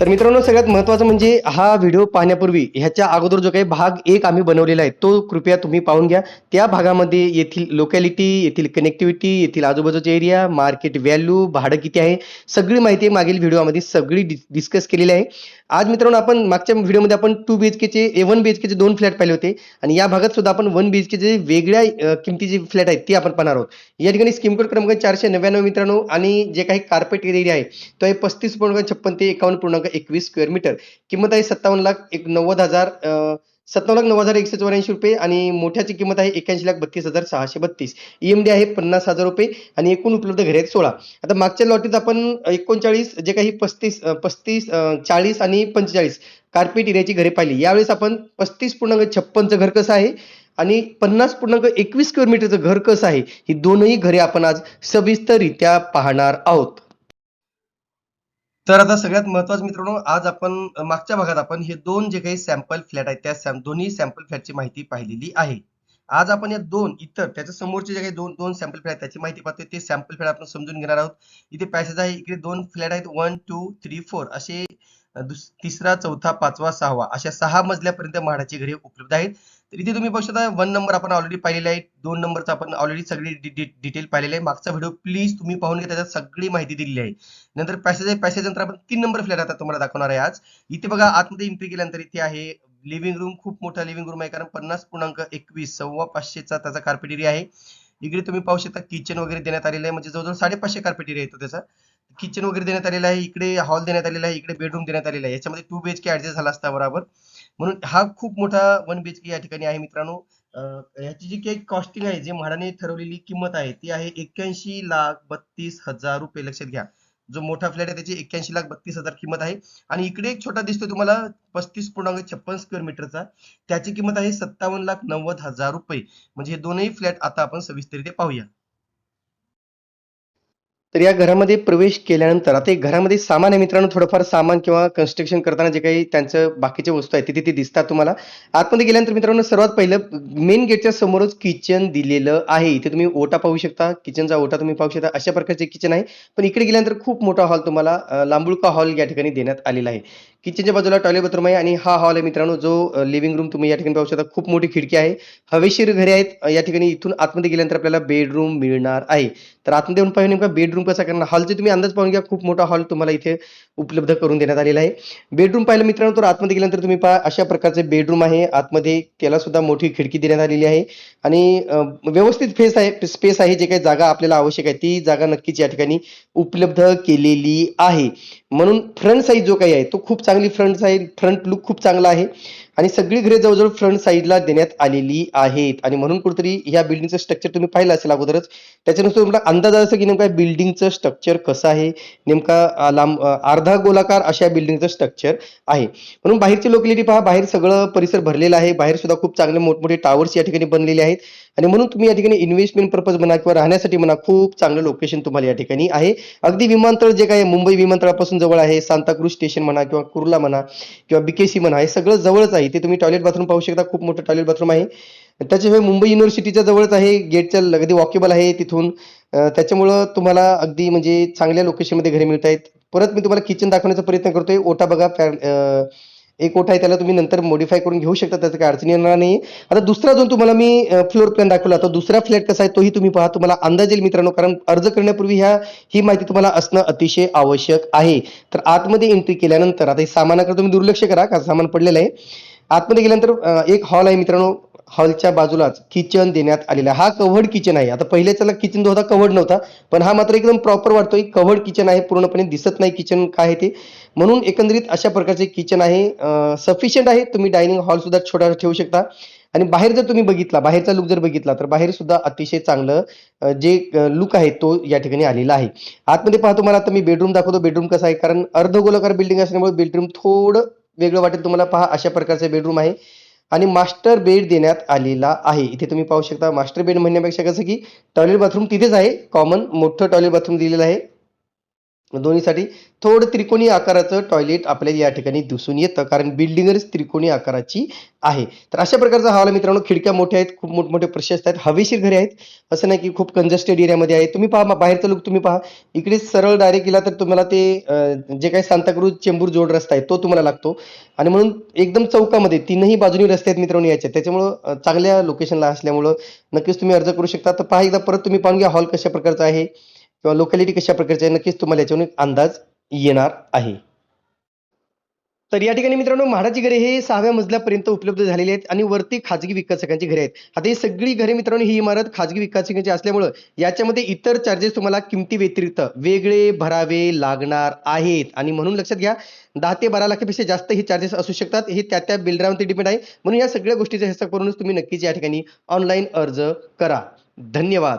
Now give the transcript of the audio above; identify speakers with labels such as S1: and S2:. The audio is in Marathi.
S1: तर मित्रांनो सगळ्यात महत्वाचं म्हणजे हा व्हिडिओ पाहण्यापूर्वी ह्याच्या अगोदर जो काही भाग एक आम्ही बनवलेला आहे तो कृपया तुम्ही पाहून घ्या. त्या भागामध्ये येथील लोकॅलिटी येथील कनेक्टिव्हिटी येथील आजूबाजूचे एरिया मार्केट व्हॅल्यू भाडं किती आहे सगळी माहिती मागील व्हिडिओमध्ये सगळी डिस्कस केलेली आहे. आज मित्रांनो आपण मागच्या व्हिडिओमध्ये आपण टू बी एच केचे ए वन बी एच केचे दोन फ्लॅट पाहिले होते. आणि या भागात सुद्धा आपण वन बी एच केचे वेगळ्या किमतीचे फ्लॅट आहेत ते आपण पाहणार आहोत. या ठिकाणी स्कीम कोड क्रमांक चारशे नव्याण्णव मित्रांनो आणि जे काही कार्पेट एरिया आहे तो आहे पस्तीस पूर्णांक छप्पन ते एकावन्न पूर्णांक एकवीस स्क्वेअर मीटर किंमत आहे सत्तावन्न लाख एक नव्वद हजार सत्तावन्न लाख नऊ हजार एकशे चौऱ्याऐंशी रुपये आणि मोठ्याची किंमत आहे एक्याऐंशी लाख बत्तीस हजार सहाशे बत्तीस. ईएमडी आहे पन्नास हजार रुपये आणि एकूण उपलब्ध घरे आहेत सोळा. आता मागच्या लॉटीत आपण एकोणचाळीस जे काही पस्तीस पस्तीस चाळीस आणि पंचेचाळीस कार्पेट एरियाची घरे पाहिली. यावेळेस आपण पस्तीस पूर्णांक छप्पनचं घर कसं आहे आणि पन्नास पूर्णांक एकवीस स्क्वेअर मीटरचं घर कसं आहे? ही दोनही घरे आपण आज सविस्तररित्या पाहणार आहोत. तर आता सगळ्यात महत्वाचं मित्रांनो आज आपण मागच्या भागात आपण हे दोन जे काही सॅम्पल फ्लॅट आहेत त्या सॅम दोन्ही सॅम्पल फ्लॅटची माहिती पाहिलेली आहे. आज आपण या दोन इतर त्याच्या समोरचे जे काही दोन दोन सॅम्पल फ्लॅट त्याची माहिती पाहतोय. ते सॅम्पल फ्लॅट आपण समजून घेणार आहोत. इथे पॅसेज आहे इकडे दोन फ्लॅट आहेत. वन टू थ्री फोर असे तिसरा चौथा पाचवा सहावा अशा सहा मजल्यापर्यंत म्हाडाची घरे उपलब्ध आहेत. तर इथे तुम्ही बघू शकता वन नंबर आपण ऑलरेडी पाहिलेला आहे दोन नंबरचा आपण ऑलरेडी सगळी डिटेल पाहिलेले आहे. मागचा व्हिडिओ प्लीज तुम्ही पाहून घ्या त्याच्यात सगळी माहिती दिलेली आहे. नंतर पॅसेज आहे पॅसेज नंतर आपण तीन नंबर फ्लॅट आता तुम्हाला दाखवणार आहे आज. इथे बघा आतमध्ये एंट्री केल्यानंतर इथे आहे लिव्हिंग रूम खूप मोठा लिव्हिंग रूम आहे कारण पन्नास पूर्णांक एकवीस सव्वा पाचशेचा त्याचा कार्पेट एरिया आहे. इकडे तुम्ही पाहू शकता किचन वगैरे देण्यात आलेलं आहे. म्हणजे जवळजवळ साडेपाचशे कार्पेट एरिया येतो त्याचा. किचन वगैरे देण्यात आलेला आहे इकडे हॉल देण्यात आलेला आहे इकडे बेडरूम देण्यात आलेला आहे. याच्यामध्ये two B H K adjust झाला असता बरोबर. म्हणून हा खूप मोठा वन बीएचके या ठिकाणी आहे मित्रांनो. याची जी काही कॉस्टिंग आहे जी म्हाडाने ठरवलेली किंमत आहे ती आहे एक्क्याऐंशी लाख बत्तीस हजार रुपये. लक्षात घ्या. जो मोठा फ्लॅट आहे त्याची एक्क्याऐंशी लाख बत्तीस हजार किंमत आहे. आणि इकडे एक छोटा दिसतो तुम्हाला पस्तीस पूर्णांक छप्पन स्क्वेअर मीटरचा त्याची किंमत आहे सत्तावन्न लाख नव्वद हजार रुपये. म्हणजे हे दोनही फ्लॅट आता आपण सविस्तररित्या पाहूया. तर या घरामध्ये प्रवेश केल्यानंतर आता एक घरामध्ये सामान आहे मित्रांनो थोडंफार सामान किंवा कन्स्ट्रक्शन करताना जे काही त्यांचं बाकीच्या वस्तू आहेत ते तिथे दिसतात तुम्हाला. आतमध्ये गेल्यानंतर मित्रांनो सर्वात पहिलं मेन गेटच्या समोरच किचन दिलेलं आहे. इथे तुम्ही ओटा पाहू शकता. किचनचा ओटा तुम्ही पाहू शकता. अशा प्रकारचे किचन आहे. पण इकडे गेल्यानंतर खूप मोठा हॉल तुम्हाला लांबुळका हॉल या ठिकाणी देण्यात आलेला आहे. किचनच्या बाजूला टॉयलेट बाथरूम आहे आणि हा हॉल आहे मित्रांनो जो लिव्हिंग रूम तुम्ही या ठिकाणी पाहू शकता. खूप मोठी खिडकी आहे. हवेशीर घरे आहेत. या ठिकाणी इथून आतमध्ये गेल्यानंतर आपल्याला बेडरूम मिळणार आहे. तर आतमध्ये येऊन पाहिजे नेमका बेडरूम कसा करणार? हॉलचे तुम्ही अंदाज पाहून घ्या खूप मोठा हॉल तुम्हाला इथे उपलब्ध करून देण्यात आलेला आहे. बेडरूम पाहिलं मित्रांनो तर आतमध्ये गेल्यानंतर तुम्ही पहा अशा प्रकारचे बेडरूम आहे. आतमध्ये त्याला सुद्धा मोठी खिडकी देण्यात आलेली आहे. आणि व्यवस्थित फेस आहे स्पेस आहे जे काही जागा आपल्याला आवश्यक आहे ती जागा नक्कीच या ठिकाणी उपलब्ध केलेली आहे. म्हणून फ्रंट साईज जो काही आहे तो खूप चांगली फ्रंट आहे फ्रंट लुक खूप चांगला आहे. आणि सगळी घरे जवळजवळ फ्रंट साईडला देण्यात आलेली आहेत. आणि म्हणून कुठेतरी या बिल्डिंगचं स्ट्रक्चर तुम्ही पाहिलं असेल अगोदरच त्याच्यानुसार तुम्हाला अंदाज असं की नेमका बिल्डिंगचं स्ट्रक्चर कसं आहे? नेमका लांब अर्धा गोलाकार अशा बिल्डिंगचं स्ट्रक्चर आहे. म्हणून बाहेरची लोकलिटी पहा बाहेर सगळं परिसर भरलेला आहे. बाहेर सुद्धा खूप चांगले मोठमोठे टावर्स या ठिकाणी बनलेले आहेत. आणि म्हणून तुम्ही या ठिकाणी इन्व्हेस्टमेंट पर्पज म्हणा किंवा राहण्यासाठी म्हणा खूप चांगलं लोकेशन तुम्हाला या ठिकाणी आहे. अगदी विमानतळ जे काय मुंबई विमानतळापासून जवळ आहे सांताक्रूज स्टेशन म्हणा किंवा कुर्ला म्हणा किंवा बीकेसी म्हणा हे सगळं जवळच आहे. इथे तुम्ही टॉयलेट बाथरूम पाहू शकता खूप मोठं टॉयलेट बाथरूम आहे. त्याच्याशिवाय मुंबई युनिव्हर्सिटीच्या जवळच आहे गेटच्या अगदी वॉकेबल आहे तिथून. त्याच्यामुळं तुम्हाला अगदी म्हणजे चांगल्या लोकेशनमध्ये घरे मिळत आहेत. परत मी तुम्हाला किचन दाखवण्याचा प्रयत्न करतोय. ओटा बघा एक ओटा आहे त्याला तुम्ही नंतर मॉडिफाय करून घेऊ शकता त्याचं काही अडचणी येणार नाही आता दुसरा जो तुम्हाला मी फ्लोर प्लॅन दाखवला. तर दुसरा फ्लॅट कसा आहे तोही तुम्ही पहा. तुम्हाला अंदाज येईल मित्रांनो कारण अर्ज करण्यापूर्वी ह्या ही माहिती तुम्हाला असणं अतिशय आवश्यक आहे. तर आतमध्ये एंट्री केल्यानंतर आता हे सामानाकडे तुम्ही दुर्लक्ष करा का सामान पडलेलं आहे. आतमध्ये गेल्यानंतर एक हॉल आहे मित्रांनो हॉलच्या बाजूलाच किचन देण्यात आलेला. आहे. हा कव्हर्ड किचन आहे. आता पहिले त्याला किचन जो होता कव्हर्ड नव्हता पण हा मात्र एकदम प्रॉपर वाटतोय. कव्हर्ड किचन आहे पूर्णपणे दिसत नाही किचन काय आहे ते. म्हणून एकंदरीत अशा प्रकारचे किचन आहे. सफिशियंट आहे. तुम्ही डायनिंग हॉल सुद्धा छोटा ठेवू शकता. आणि बाहेर जर तुम्ही बघितला बाहेरचा लुक जर बघितला तर बाहेर सुद्धा अतिशय चांगलं जे लुक आहे तो या ठिकाणी आलेला आहे. आतमध्ये पाहतो मला आता मी बेडरूम दाखवतो. बेडरूम कसा आहे? कारण अर्धगोलाकार बिल्डिंग असल्यामुळे बेडरूम थोडं वेगळं वाटेल तुम्हाला पहा अशा प्रकारचे बेडरूम आहे. आणि मास्टर बेड देण्यात आलेला आहे. इथे तुम्ही पाहू शकता मास्टर बेड म्हणण्यापेक्षा कसं की टॉयलेट बाथरूम तिथेच आहे. कॉमन मोठं टॉयलेट बाथरूम दिलेलं आहे. दोन्हीसाठी थोडं त्रिकोणी आकाराचं टॉयलेट आपल्याला या ठिकाणी दिसून येतं कारण बिल्डिंगच त्रिकोणी आकाराची आहे. तर अशा प्रकारचा हॉल आहे मित्रांनो खिडक्या मोठ्या आहेत खूप मोठमोठे प्रशस्त आहेत हवेशीर घरे आहेत. असं नाही की खूप कंजस्टेड एरियामध्ये आहे. तुम्ही पहा बाहेरचं लुक तुम्ही पहा. इकडे सरळ डायरेक्ट गेला तर तुम्हाला ते जे काही सांताक्रूज चेंबूर जोड रस्ता आहे तो तुम्हाला लागतो. आणि म्हणून एकदम चौकामध्ये तीनही बाजूनी रस्ते आहेत मित्रांनो याच्या त्याच्यामुळं चांगल्या लोकेशनला असल्यामुळं नक्कीच तुम्ही अर्ज करू शकता. तर पहा एकदा परत तुम्ही पाहून घ्या हॉल कशा प्रकारचा आहे. किंवा लोकॅलिटी कशा प्रकारची आहे नक्कीच तुम्हाला याच्यावर एक अंदाज येणार आहे. तर या ठिकाणी मित्रांनो म्हाडाची घरे हे सहाव्या मजल्यापर्यंत उपलब्ध झालेली आहेत आणि वरती खाजगी विकासकांची घरे आहेत. आता ही सगळी घरे मित्रांनो ही इमारत खाजगी विकासकांची असल्यामुळं याच्यामध्ये इतर चार्जेस तुम्हाला किमती व्यतिरिक्त वेगळे भरावे लागणार आहेत. आणि म्हणून लक्षात घ्या दहा ते बारा लाखापेक्षा जास्त हे चार्जेस असू शकतात. हे त्या त्या बिल्डरावरती डिपेंड आहे. म्हणून या सगळ्या गोष्टीचा हिस्सा करूनच तुम्ही नक्कीच या ठिकाणी ऑनलाईन अर्ज करा. धन्यवाद.